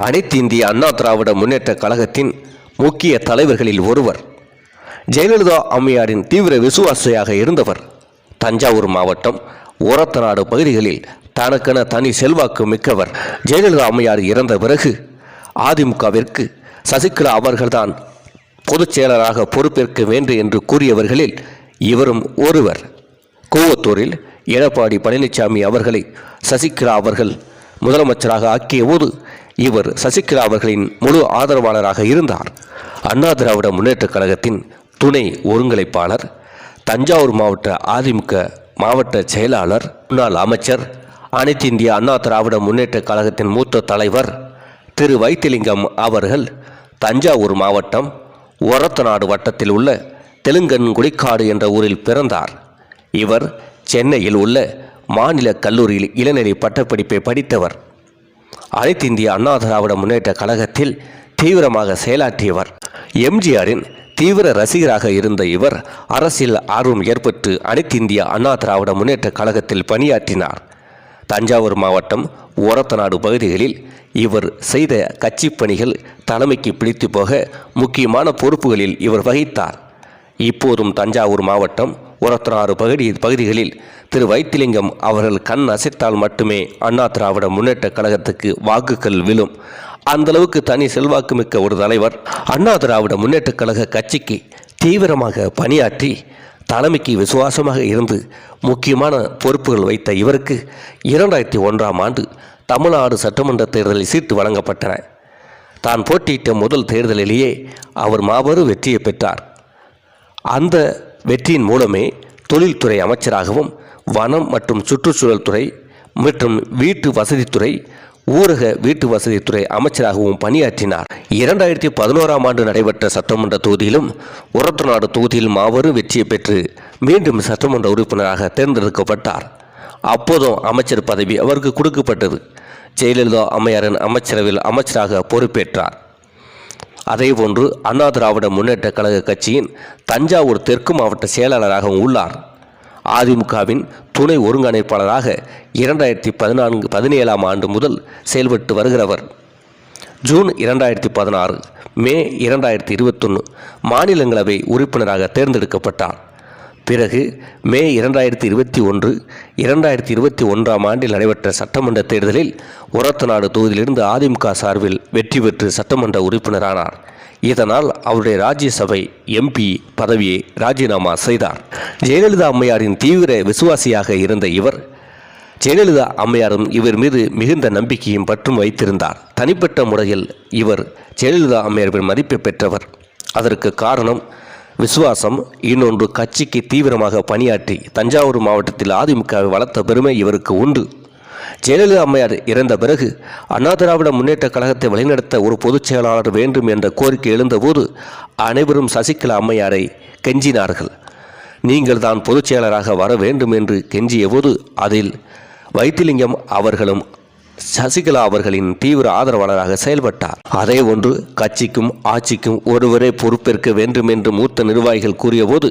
அனைத்து இந்திய அண்ணா திராவிட முன்னேற்ற கழகத்தின் முக்கிய தலைவர்களில் ஒருவர் ஜெயலலிதா அம்மையாரின் தீவிர விசுவாசியாக இருந்தவர். தஞ்சாவூர் மாவட்டம் ஓரத்தநாடு பகுதிகளில் தனக்கென தனி செல்வாக்கு மிக்கவர் ஜெயலலிதா அம்மையார் இறந்த பிறகு அதிமுகவிற்கு சசிகலா அவர்கள்தான் பொதுச் செயலராக பொறுப்பேற்க வேண்டும் என்று கூறியவர்களில் இவரும் ஒருவர். கூவத்தூரில் எடப்பாடி பழனிசாமி அவர்களை சசிகலா அவர்கள் முதலமைச்சராக ஆக்கிய போது இவர் சசிகலா அவர்களின் முழு ஆதரவாளராக இருந்தார். அண்ணா திராவிட முன்னேற்றக் கழகத்தின் துணை ஒருங்கிணைப்பாளர் தஞ்சாவூர் மாவட்ட அதிமுக மாவட்ட செயலாளர் முன்னாள் அமைச்சர் அனைத்து இந்திய அண்ணா திராவிட முன்னேற்றக் கழகத்தின் மூத்த தலைவர் திரு வைத்திலிங்கம் அவர்கள் தஞ்சாவூர் மாவட்டம் ஒரத்தநாடு வட்டத்தில் உள்ள தெலுங்கன் குடிக்காடு என்ற ஊரில் பிறந்தார். இவர் சென்னையில் உள்ள மாநில கல்லூரியில் இளநிலை பட்டப்படிப்பை படித்தவர். அனைத்து இந்திய அண்ணா திராவிட முன்னேற்ற கழகத்தில் தீவிரமாக செயலாற்றியவர். எம்ஜிஆரின் தீவிர ரசிகராக இருந்த இவர் அரசியல் ஆர்வம் ஏற்பட்டு அனைத்து இந்திய அண்ணா திராவிட முன்னேற்ற கழகத்தில் பணியாற்றினார். தஞ்சாவூர் மாவட்டம் ஓரத்தநாடு பகுதிகளில் இவர் செய்த கட்சிப் பணிகள் தலைமைக்கு பிடித்து போக முக்கியமான பொறுப்புகளில் இவர் வகித்தார். இப்போதும் தஞ்சாவூர் மாவட்டம் உரத்தனாறு பகுதி பகுதிகளில் திரு வைத்திலிங்கம் அவர்கள் கண் அசைத்தால் மட்டுமே அண்ணா திராவிட முன்னேற்ற கழகத்துக்கு வாக்குகள் விழும். அந்த அளவுக்கு தனி செல்வாக்கு மிக்க ஒரு தலைவர் அண்ணா திராவிட முன்னேற்ற கழக கட்சிக்கு தீவிரமாக பணியாற்றி தலைமைக்கு விசுவாசமாக இருந்து முக்கியமான பொறுப்புகள் வைத்த இவருக்கு இரண்டாயிரத்தி ஒன்றாம் ஆண்டு தமிழ்நாடு சட்டமன்ற தேர்தலில் சீட்டு வழங்கப்பட்டன. தான் போட்டியிட்ட முதல் தேர்தலிலேயே அவர் மாபெரும் வெற்றியை பெற்றார். அந்த வெற்றியின் மூலமே தொழில்துறை அமைச்சராகவும் வனம் மற்றும் சுற்றுச்சூழல் துறை மற்றும் வீட்டு வசதித்துறை ஊரக வீட்டு வசதித்துறை அமைச்சராகவும் பணியாற்றினார். இரண்டாயிரத்தி பதினோராம் ஆண்டு நடைபெற்ற சட்டமன்ற தொகுதியிலும் உரத்தநாடு தொகுதியில் மாபெரும் வெற்றியை பெற்று மீண்டும் சட்டமன்ற உறுப்பினராக தேர்ந்தெடுக்கப்பட்டார். அப்போதும் அமைச்சர் பதவி அவருக்கு கொடுக்கப்பட்டது. ஜெயலலிதா அம்மையாரின் அமைச்சரவையில் அமைச்சராக பொறுப்பேற்றார். அதேபோன்று அண்ணா திராவிட முன்னேற்ற கழக கட்சியின் தஞ்சாவூர் தெற்கு மாவட்ட செயலாளராகவும் உள்ளார். அதிமுகவின் துணை ஒருங்கிணைப்பாளராக இரண்டாயிரத்தி பதினான்கு பதினேழாம் ஆண்டு முதல் செயல்பட்டு வருகிறவர். ஜூன் இரண்டாயிரத்தி பதினாறு மே இரண்டாயிரத்தி இருபத்தொன்று மாநிலங்களவை உறுப்பினராக தேர்ந்தெடுக்கப்பட்டார். பிறகு மே இரண்டாயிரத்தி இருபத்தி ஒன்று இரண்டாயிரத்தி இருபத்தி ஒன்றாம் ஆண்டில் நடைபெற்ற சட்டமன்ற தேர்தலில் உரத்தநாடு தொகுதியிலிருந்து அதிமுக சார்பில் வெற்றி பெற்று சட்டமன்ற உறுப்பினரானார். இதனால் அவருடைய ராஜ்யசபை எம்பி பதவியை ராஜினாமா செய்தார். ஜெயலலிதா அம்மையாரின் தீவிர விசுவாசியாக இருந்த இவர் ஜெயலலிதா அம்மையாரும் இவர் மீது மிகுந்த நம்பிக்கையும் பற்றும் வைத்திருந்தார். தனிப்பட்ட முறையில் இவர் ஜெயலலிதா அம்மையாரின் மதிப்பை பெற்றவர். அதற்கு காரணம் விசுவாசம். இன்னொன்று கட்சிக்கு தீவிரமாக பணியாற்றி தஞ்சாவூர் மாவட்டத்தில் அதிமுகவை வளர்த்த பெருமை இவருக்கு உண்டு. ஜெயலலிதா அம்மையார் இறந்த பிறகு அண்ணா திராவிட முன்னேற்ற கழகத்தை வழிநடத்த ஒரு பொதுச் செயலாளர் வேண்டும் என்ற கோரிக்கை எழுந்தபோது அனைவரும் சசிகலா அம்மையாரை கெஞ்சினார்கள். நீங்கள் தான் பொதுச் செயலராக வர வேண்டும் என்று கெஞ்சிய போது அதில் வைத்திலிங்கம் அவர்களும் சசிகலா அவர்களின் தீவிர ஆதரவாளராக செயல்பட்டார். அதே ஒன்று கட்சிக்கும் ஆட்சிக்கும் ஒருவரே பொறுப்பேற்க வேண்டும் என்று மூத்த நிர்வாகிகள் கூறியபோது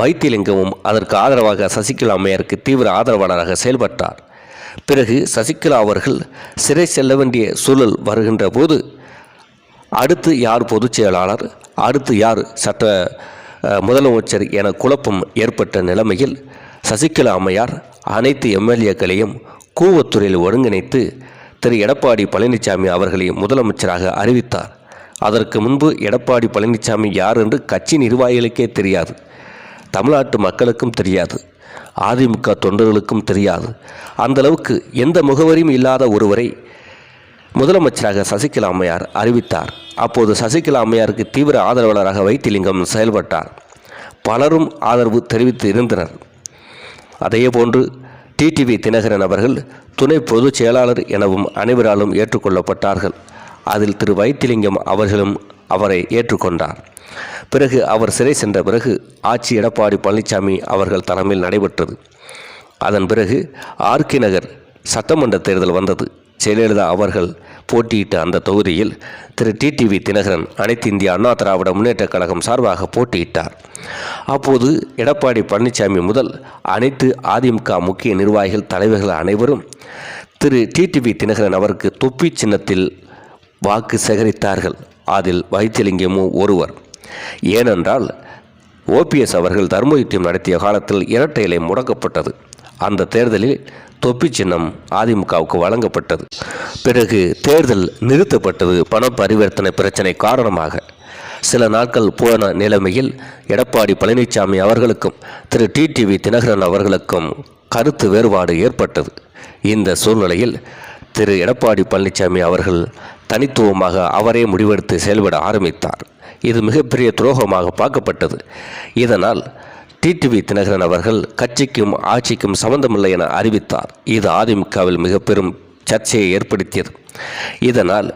வைத்திலிங்கமும் அதற்கு ஆதரவாக சசிகலா அம்மையாருக்கு தீவிர ஆதரவாளராக செயல்பட்டார். பிறகு சசிகலா அவர்கள் சிறை செல்ல வேண்டிய சூழல் வருகின்ற போது அடுத்து யார் பொதுச் செயலாளர் அடுத்து யார் சட்ட முதலமைச்சர் என குழப்பம் ஏற்பட்ட நிலைமையில் சசிகலா அம்மையார் அனைத்து எம்எல்ஏக்களையும் கூவத்துறையில் ஒருங்கிணைத்து திரு. எடப்பாடி பழனிசாமி அவர்களை முதலமைச்சராக அறிவித்தார். அதற்கு முன்பு எடப்பாடி பழனிசாமி யார் என்று கட்சி நிர்வாகிகளுக்கே தெரியாது. தமிழ்நாட்டு மக்களுக்கும் தெரியாது. அதிமுக தொண்டர்களுக்கும் தெரியாது. அந்த அளவுக்கு எந்த முகவரியும் இல்லாத ஒருவரை முதலமைச்சராக சசிகலா அம்மையார் அறிவித்தார். அப்போது சசிகலா அம்மையாருக்கு தீவிர ஆதரவாளராக வைத்திலிங்கம் செயல்பட்டார். பலரும் ஆதரவு தெரிவித்து இருந்தனர். அதேபோன்று டிடிவி தினகரன் அவர்கள் துணை பொதுச் செயலாளர் எனவும் அனைவராலும் ஏற்றுக்கொள்ளப்பட்டார்கள். அதில் திரு வைத்திலிங்கம் அவர்களும் அவரை ஏற்றுக்கொண்டார். பிறகு அவர் சிறை சென்ற பிறகு ஆட்சி எடப்பாடி பழனிசாமி அவர்கள் தலைமையில் நடைபெற்றது. அதன் பிறகு ஆர்கே நகர் சட்டமன்ற தேர்தல் வந்தது. ஜெயலலிதா அவர்கள் போட்டியிட்ட அந்த தொகுதியில் திரு டிடிவி தினகரன் அனைத்து இந்திய அண்ணா திராவிட முன்னேற்றக் கழகம் சார்பாக போட்டியிட்டார். அப்போது எடப்பாடி பழனிசாமி முதல் அனைத்து அதிமுக முக்கிய நிர்வாகிகள் தலைவர்கள் அனைவரும் திரு டிடிவி தினகரன் அவருக்கு தொப்பி சின்னத்தில் வாக்கு சேகரித்தார்கள். அதில் வைத்தியலிங்கமும் ஒருவர் ஏனென்றால் ஓபிஎஸ் அவர்கள் தர்மயுத்தம் நடத்திய காலத்தில் இரட்டை இலை முடக்கப்பட்டது. அந்த தேர்தலில் தொப்பி சின்னம் அதிமுகவுக்கு வழங்கப்பட்டது. பிறகு தேர்தல் நிறுத்தப்பட்டது பண பரிவர்த்தனை பிரச்சனை காரணமாக. சில நாட்கள் போன நிலைமையில் எடப்பாடி பழனிசாமி அவர்களுக்கும் திரு டிடிவி தினகரன் அவர்களுக்கும் கருத்து வேறுபாடு ஏற்பட்டது. இந்த சூழ்நிலையில் திரு எடப்பாடி பழனிசாமி அவர்கள் தனித்துவமாக அவரே முடிவெடுத்து செயல்பட ஆரம்பித்தார். இது மிகப்பெரிய துரோகமாக பார்க்கப்பட்டது. இதனால் டிடிவி தினகரன் அவர்கள் கட்சிக்கும் ஆட்சிக்கும் சம்பந்தமில்லை என அறிவித்தார். இது அதிமுகவில் மிக பெரும் சர்ச்சையை ஏற்படுத்தியது. இதனால்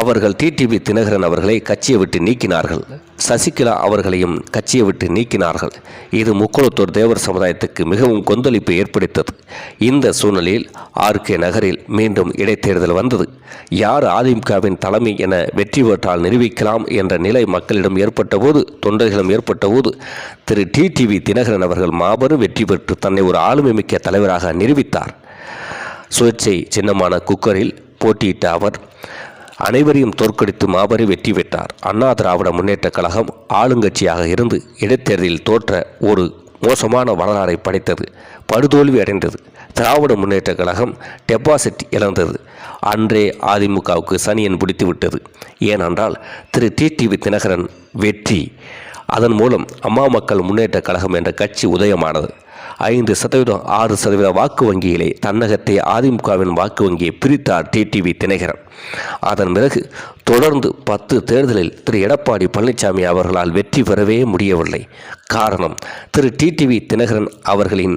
அவர்கள் டிடிவி தினகரன் அவர்களை கட்சியை விட்டு நீக்கினார்கள். சசிகலா அவர்களையும் கட்சியை விட்டு நீக்கினார்கள். இது முக்குளத்தூர் தேவர் சமுதாயத்துக்கு மிகவும் கொந்தளிப்பை ஏற்படுத்தது இந்த சூழ்நிலையில் ஆர்கே நகரில் மீண்டும் இடைத்தேர்தல் வந்தது. யார் அதிமுகவின் தலைமை என வெற்றி பெற்றால் நிரூபிக்கலாம் என்ற நிலை மக்களிடம் ஏற்பட்டபோது தொண்டர்களிடம் ஏற்பட்டபோது திரு டிடிவி தினகரன் அவர்கள் மாபெரும் வெற்றி பெற்று தன்னை ஒரு ஆளுமை மிக்க தலைவராக நிரூபித்தார். சுயேட்சை சின்னமான குக்கரில் போட்டியிட்ட அவர் அனைவரையும் தோற்கடித்து மாபெரும் வெற்றி பெற்றார். அண்ணா திராவிட முன்னேற்றக் கழகம் ஆளுங்கட்சியாக இருந்து இடைத்தேர்தலில் தோற்ற ஒரு மோசமான வரலாறை படைத்தது. படுதோல்வி அடைந்தது. திராவிட முன்னேற்றக் கழகம் டெபாசிட் இழந்தது. அன்றே அதிமுகவுக்கு சனியன் பிடித்துவிட்டது ஏனென்றால் திரு. டிடிவி தினகரன் வெற்றி. அதன் மூலம் அம்மா மக்கள் முன்னேற்றக் கழகம் என்ற கட்சி உதயமானது. ஐந்து சதவீதம் ஆறு சதவீத வாக்கு வங்கியிலே தன்னகத்தை அதிமுகவின் வாக்கு வங்கியை பிரித்தார் டிடிவி தினகரன் அதன் பிறகு தொடர்ந்து பத்து தேர்தலில் திரு எடப்பாடி பழனிசாமி அவர்களால் வெற்றி பெறவே முடியவில்லை. காரணம் திரு டிடிவி தினகரன் அவர்களின்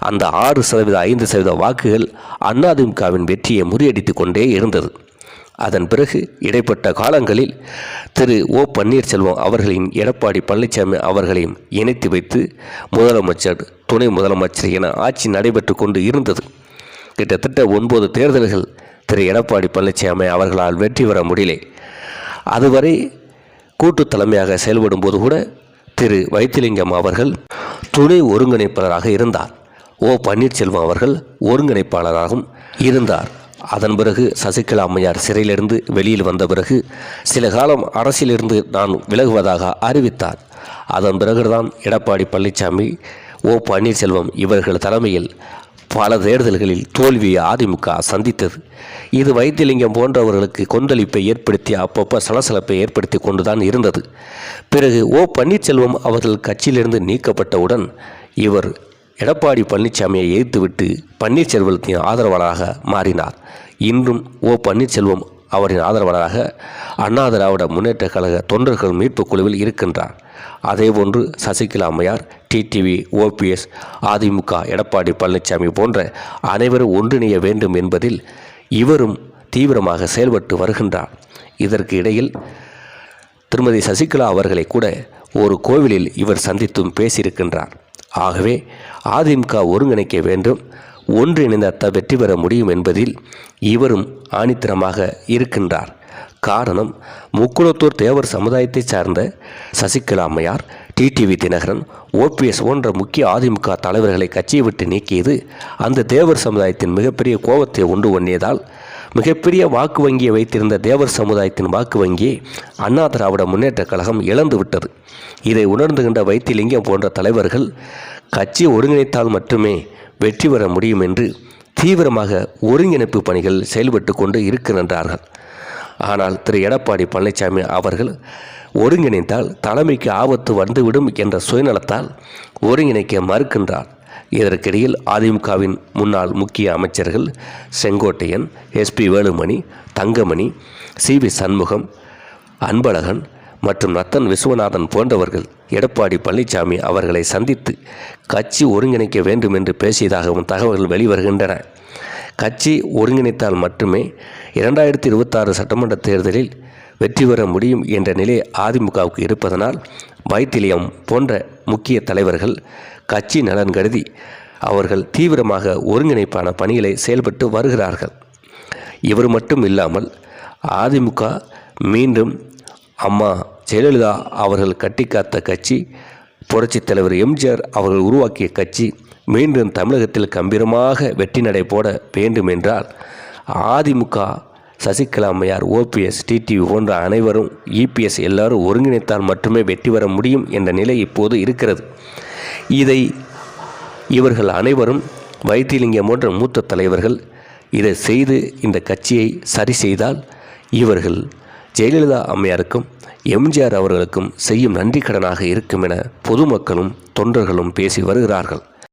அந்த ஆறு சதவீத ஐந்து சதவீத வாக்குகள் அதிமுகவின் வெற்றியை முறியடித்து கொண்டே இருந்தது. அதன் பிறகு இடைப்பட்ட காலங்களில் திரு ஓ பன்னீர்செல்வம் அவர்களின் எடப்பாடி பழனிசாமி அவர்களையும் இணைத்து வைத்து முதலமைச்சர் துணை முதலமைச்சர் என ஆட்சி நடைபெற்று கொண்டு இருந்தது. கிட்டத்தட்ட ஒன்பது தேர்தல்கள் திரு எடப்பாடி பழனிசாமி அவர்களால் வெற்றி பெற முடியலை. அதுவரை கூட்டு தலைமையாக செயல்படும் போது கூட திரு வைத்திலிங்கம் அவர்கள் துணை ஒருங்கிணைப்பாளராக இருந்தார். ஓ பன்னீர்செல்வம் அவர்கள் ஒருங்கிணைப்பாளராகவும் இருந்தார். அதன் பிறகு சசிகலா அம்மையார் சிறையிலிருந்து வெளியில் வந்த பிறகு சில காலம் அரசியலிருந்து நான் விலகுவதாக அறிவித்தார். அதன் பிறகுதான் எடப்பாடி பழனிசாமி ஓ பன்னீர்செல்வம் இவர்கள் தலைமையில் பல தேர்தல்களில் தோல்வியை அதிமுக சந்தித்தது. இது வைத்திலிங்கம் போன்றவர்களுக்கு கொந்தளிப்பை ஏற்படுத்தி அப்பப்போ சலசலப்பை ஏற்படுத்தி கொண்டுதான் இருந்தது. பிறகு ஓ பன்னீர்செல்வம் அவர்கள் கட்சியிலிருந்து நீக்கப்பட்டவுடன் இவர் எடப்பாடி பழனிசாமியை எதிர்த்துவிட்டு பன்னீர்செல்வத்தின் ஆதரவாளராக மாறினார். இன்றும் ஓ பன்னீர்செல்வம் அவரின் ஆதரவாளராக அண்ணா திராவிட முன்னேற்ற கழக தொண்டர்கள் மீட்புக் குழுவில் இருக்கின்றார். அதேபோன்று சசிகலா அம்மையார் டிடிவி ஓபிஎஸ் அதிமுக எடப்பாடி பழனிசாமி போன்ற அனைவரும் ஒன்றிணைய வேண்டும் என்பதில் இவரும் தீவிரமாக செயல்பட்டு வருகின்றார். இதற்கு இடையில் திருமதி சசிகலா அவர்களை கூட ஒரு கோவிலில் இவர் சந்தித்தும் பேசியிருக்கின்றார். ஆகவே அதிமுக ஒருங்கிணைக்க வேண்டும் ஒன்றிணைந்த வெற்றி பெற முடியும் என்பதில் இவரும் ஆணித்தரமாக இருக்கின்றார். காரணம் முக்குளத்தூர் தேவர் சமுதாயத்தை சார்ந்த சசிகலா அம்மையார் டிடிவி தினகரன் ஓபிஎஸ் போன்ற முக்கிய அதிமுக தலைவர்களை கட்சியை விட்டு நீக்கியது அந்த தேவர் சமுதாயத்தின் மிகப்பெரிய கோபத்தை உண்டு பண்ணியதால் மிகப்பெரிய வாக்கு வங்கியை வைத்திருந்த தேவர் சமுதாயத்தின் வாக்கு வங்கியை அண்ணா திராவிட முன்னேற்றக் கழகம் இழந்து விட்டது. இதை உணர்ந்துகின்ற வைத்திலிங்கம் போன்ற தலைவர்கள் கட்சி ஒருங்கிணைத்தால் மட்டுமே வெற்றி பெற முடியும் என்று தீவிரமாக ஒருங்கிணைப்பு பணிகள் செயல்பட்டு கொண்டு இருக்கின்றார்கள் ஆனால் திரு. எடப்பாடி பழனிசாமி அவர்கள் ஒருங்கிணைத்தால் தலைமைக்கு ஆபத்து வந்துவிடும் என்ற சுயநலத்தால் ஒருங்கிணைக்க மறுக்கின்றார். இதற்கிடையில் அதிமுகவின் முன்னாள் முக்கிய அமைச்சர்கள் Sengottaiyan SP Velumani Thangamani C V Shanmugam Anbalagan மற்றும் ரத்தன் விஸ்வநாதன் போன்றவர்கள் எடப்பாடி பழனிசாமி அவர்களை சந்தித்து கட்சி ஒருங்கிணைக்க வேண்டும் என்று பேசியதாகவும் தகவல்கள் வெளிவருகின்றன. கட்சி ஒருங்கிணைத்தால் மட்டுமே இரண்டாயிரத்தி இருபத்தாறு சட்டமன்ற தேர்தலில் வெற்றி பெற முடியும் என்ற நிலை அதிமுகவுக்கு இருப்பதனால் வைத்திலியம் போன்ற முக்கிய தலைவர்கள் கட்சி நலன் கருதி அவர்கள் தீவிரமாக ஒருங்கிணைப்பான பணிகளை செயல்பட்டு வருகிறார்கள். இவர் மட்டும் இல்லாமல் அதிமுக மீண்டும் அம்மா ஜெயலலிதா அவர்கள் கட்டிக்காத்த கட்சி புரட்சித் தலைவர் எம்ஜிஆர் அவர்கள் உருவாக்கிய கட்சி மீண்டும் தமிழகத்தில் கம்பீரமாக வெற்றி நடை போட வேண்டும் என்றால் அதிமுக சசிகலா அம்மையார் ஓபிஎஸ் டிடிவி போன்ற அனைவரும் இபிஎஸ் எல்லாரும் ஒருங்கிணைத்தால் மட்டுமே வெற்றி பெற முடியும் என்ற நிலை இப்போது இருக்கிறது. இதை இவர்கள் அனைவரும் வைத்திலிங்கம் போன்ற மூத்த தலைவர்கள் இதை செய்து இந்த கட்சியை சரி செய்தால் இவர்கள் ஜெயலலிதா அம்மையாருக்கும் எம்ஜிஆர் அவர்களுக்கும் செய்யும் நன்றி கடனாக இருக்கும் என பொதுமக்களும் தொண்டர்களும் பேசி வருகிறார்கள்.